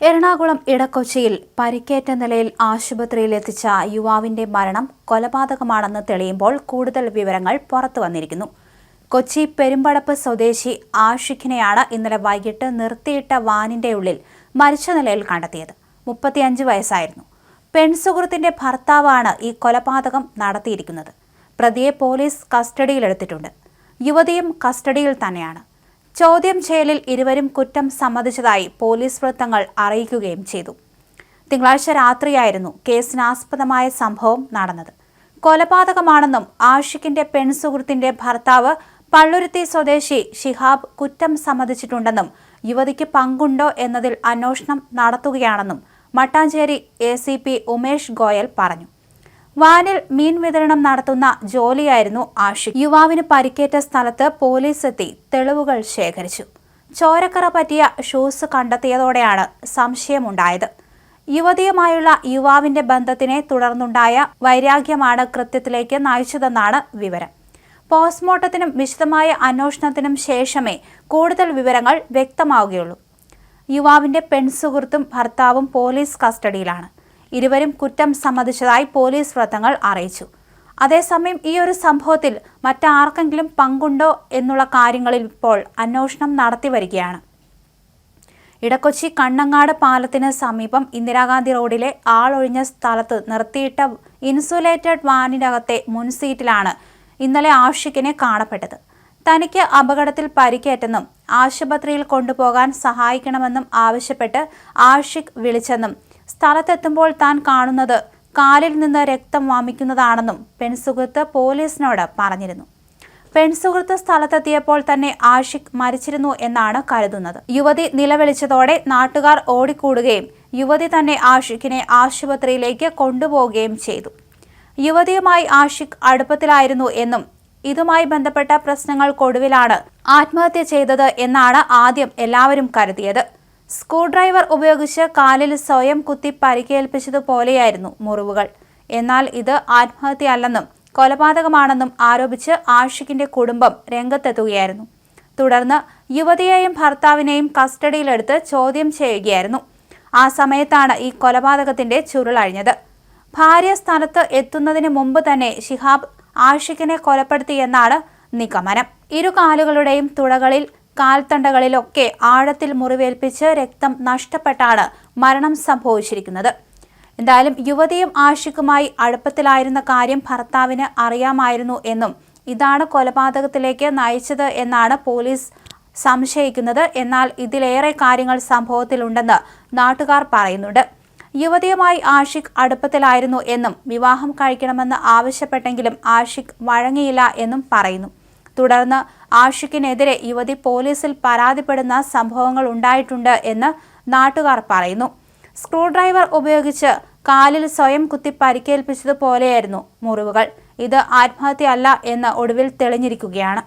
എറണാകുളം ഇടക്കൊച്ചിയിൽ പരിക്കേറ്റ നിലയിൽ ആശുപത്രിയിൽ എത്തിച്ച യുവാവിന്റെ മരണം കൊലപാതകമാണെന്ന് തെളിയുമ്പോൾ കൂടുതൽ വിവരങ്ങൾ പുറത്തു വന്നിരിക്കുന്നു. കൊച്ചി പെരുമ്പടപ്പ് സ്വദേശി ആഷിഖിനെയാണ് ഇന്നലെ വൈകിട്ട് നിർത്തിയിട്ട വാനിന്റെ ഉള്ളിൽ മരിച്ച നിലയിൽ കണ്ടെത്തിയത്. മുപ്പത്തിയഞ്ച് വയസ്സായിരുന്നു. പെൺസുഹൃത്തിന്റെ ഭർത്താവാണ് ഈ കൊലപാതകം നടത്തിയിരിക്കുന്നത്. പ്രതിയെ പോലീസ് കസ്റ്റഡിയിലെടുത്തിട്ടുണ്ട്. യുവതിയും കസ്റ്റഡിയിൽ തന്നെയാണ്. ചോദ്യം ചെയ്യലിൽ ഇരുവരും കുറ്റം സമ്മതിച്ചതായി പോലീസ് വൃത്തങ്ങൾ അറിയിക്കുകയും ചെയ്തു. തിങ്കളാഴ്ച രാത്രിയായിരുന്നു കേസിനാസ്പദമായ സംഭവം നടന്നത്. കൊലപാതകമാണെന്നും ആഷിഖിന്റെ പെൺസുഹൃത്തിന്റെ ഭർത്താവ് പള്ളുരുത്തി സ്വദേശി ഷിഹാബ് കുറ്റം സമ്മതിച്ചിട്ടുണ്ടെന്നും യുവതിക്ക് പങ്കുണ്ടോ എന്നതിൽ അന്വേഷണം നടത്തുകയാണെന്നും മട്ടാഞ്ചേരി എ ഉമേഷ് ഗോയൽ പറഞ്ഞു. വാനിൽ മീൻ വിതരണം നടത്തുന്ന ജോലിയായിരുന്നു ആഷിഖ്. യുവാവിന് പരിക്കേറ്റ സ്ഥലത്ത് പോലീസ് എത്തി തെളിവുകൾ ശേഖരിച്ചു. ചോരക്കറ പറ്റിയ ഷൂസ് കണ്ടെത്തിയതോടെയാണ് സംശയമുണ്ടായത്. യുവതിയുമായുള്ള യുവാവിന്റെ ബന്ധത്തിനെ തുടർന്നുണ്ടായ വൈരാഗ്യമാണ് കൃത്യത്തിലേക്ക് നയിച്ചതെന്നാണ് വിവരം. പോസ്റ്റ്മോർട്ടത്തിനും വിശദമായ അന്വേഷണത്തിനും ശേഷമേ കൂടുതൽ വിവരങ്ങൾ വ്യക്തമാവുകയുള്ളൂ. യുവാവിന്റെ പെൺസുഹൃത്തും ഭർത്താവും പോലീസ് കസ്റ്റഡിയിലാണ്. ഇരുവരും കുറ്റം സമ്മതിച്ചതായി പോലീസ് വൃത്തങ്ങൾ അറിയിച്ചു. അതേസമയം ഈ ഒരു സംഭവത്തിൽ മറ്റാർക്കെങ്കിലും പങ്കുണ്ടോ എന്നുള്ള കാര്യങ്ങളിൽ ഇപ്പോൾ അന്വേഷണം നടത്തി വരികയാണ്. ഇടക്കൊച്ചി കണ്ണങ്ങാട് പാലത്തിന് സമീപം ഇന്ദിരാഗാന്ധി റോഡിലെ ആളൊഴിഞ്ഞ സ്ഥലത്ത് നിർത്തിയിട്ട ഇൻസുലേറ്റഡ് വാനിനകത്തെ മുൻസീറ്റിലാണ് ഇന്നലെ ആഷിഖിനെ കാണപ്പെട്ടത്. തനിക്ക് അപകടത്തിൽ പരിക്കേറ്റെന്നും ആശുപത്രിയിൽ കൊണ്ടുപോകാൻ സഹായിക്കണമെന്നും ആവശ്യപ്പെട്ട് ആഷിഖ് വിളിച്ചെന്നും സ്ഥലത്തെത്തുമ്പോൾ താൻ കാണുന്നത് കാലിൽ നിന്ന് രക്തം വാമിക്കുന്നതാണെന്നും പെൺസുഹൃത്ത് പോലീസിനോട് പറഞ്ഞിരുന്നു. പെൺസുഹൃത്ത് സ്ഥലത്തെത്തിയപ്പോൾ തന്നെ ആഷിഖ് മരിച്ചിരുന്നു എന്നാണ് കരുതുന്നത്. യുവതി നിലവിളിച്ചതോടെ നാട്ടുകാർ ഓടിക്കൂടുകയും യുവതി തന്നെ ആഷിഖിനെ ആശുപത്രിയിലേക്ക് കൊണ്ടുപോവുകയും ചെയ്തു. യുവതിയുമായി ആഷിഖ് അടുപ്പത്തിലായിരുന്നു എന്നും ഇതുമായി ബന്ധപ്പെട്ട പ്രശ്നങ്ങൾക്കൊടുവിലാണ് ആത്മഹത്യ ചെയ്തത് എന്നാണ് ആദ്യം എല്ലാവരും കരുതിയത്. സ്ക്രൂ ഡ്രൈവർ ഉപയോഗിച്ച് കാലിൽ സ്വയം കുത്തി പരിക്കേൽപ്പിച്ചതുപോലെയായിരുന്നു മുറിവുകൾ. എന്നാൽ ഇത് ആത്മഹത്യയല്ലെന്നും കൊലപാതകമാണെന്നും ആരോപിച്ച് ആഷിഖിന്റെ കുടുംബം രംഗത്തെത്തുകയായിരുന്നു. തുടർന്ന് യുവതിയെയും ഭർത്താവിനെയും കസ്റ്റഡിയിലെടുത്ത് ചോദ്യം ചെയ്യുകയായിരുന്നു. ആ സമയത്താണ് ഈ കൊലപാതകത്തിന്റെ ചുരുളഴിഞ്ഞത് ഭാര്യ സ്ഥലത്ത് എത്തുന്നതിന് മുമ്പ് തന്നെ ഷിഹാബ് ആഷിഖിനെ കൊലപ്പെടുത്തിയെന്നാണ് നിഗമനം. ഇരു കാലുകളുടെയും തുടകളിൽ കാൽത്തണ്ടകളിലൊക്കെ ആഴത്തിൽ മുറിവേൽപ്പിച്ച് രക്തം നഷ്ടപ്പെട്ടാണ് മരണം സംഭവിച്ചിരിക്കുന്നത്. എന്തായാലും യുവതിയും ആഷിഖുമായി അടുപ്പത്തിലായിരുന്ന കാര്യം ഭർത്താവിന് അറിയാമായിരുന്നു എന്നും ഇതാണ് കൊലപാതകത്തിലേക്ക് നയിച്ചത് എന്നാണ് പോലീസ് സംശയിക്കുന്നത്. എന്നാൽ ഇതിലേറെ കാര്യങ്ങൾ സംഭവത്തിലുണ്ടെന്ന് നാട്ടുകാർ പറയുന്നുണ്ട്. യുവതിയുമായി ആഷിഖ് അടുപ്പത്തിലായിരുന്നു എന്നും വിവാഹം കഴിക്കണമെന്ന് ആവശ്യപ്പെട്ടെങ്കിലും ആഷിഖ് വഴങ്ങിയില്ല എന്നും പറയുന്നു. തുടർന്ന് ആഷിഖിനെതിരെ യുവതി പോലീസിൽ പരാതിപ്പെടുന്ന സംഭവങ്ങൾ ഉണ്ടായിട്ടുണ്ട് എന്ന് നാട്ടുകാർ പറയുന്നു. സ്ക്രൂ ഡ്രൈവർ ഉപയോഗിച്ച് കാലിൽ സ്വയം കുത്തി പരിക്കേൽപ്പിച്ചതുപോലെയായിരുന്നു മുറിവുകൾ. ഇത് ആത്മഹത്യ അല്ല എന്ന് ഒടുവിൽ തെളിഞ്ഞിരിക്കുകയാണ്.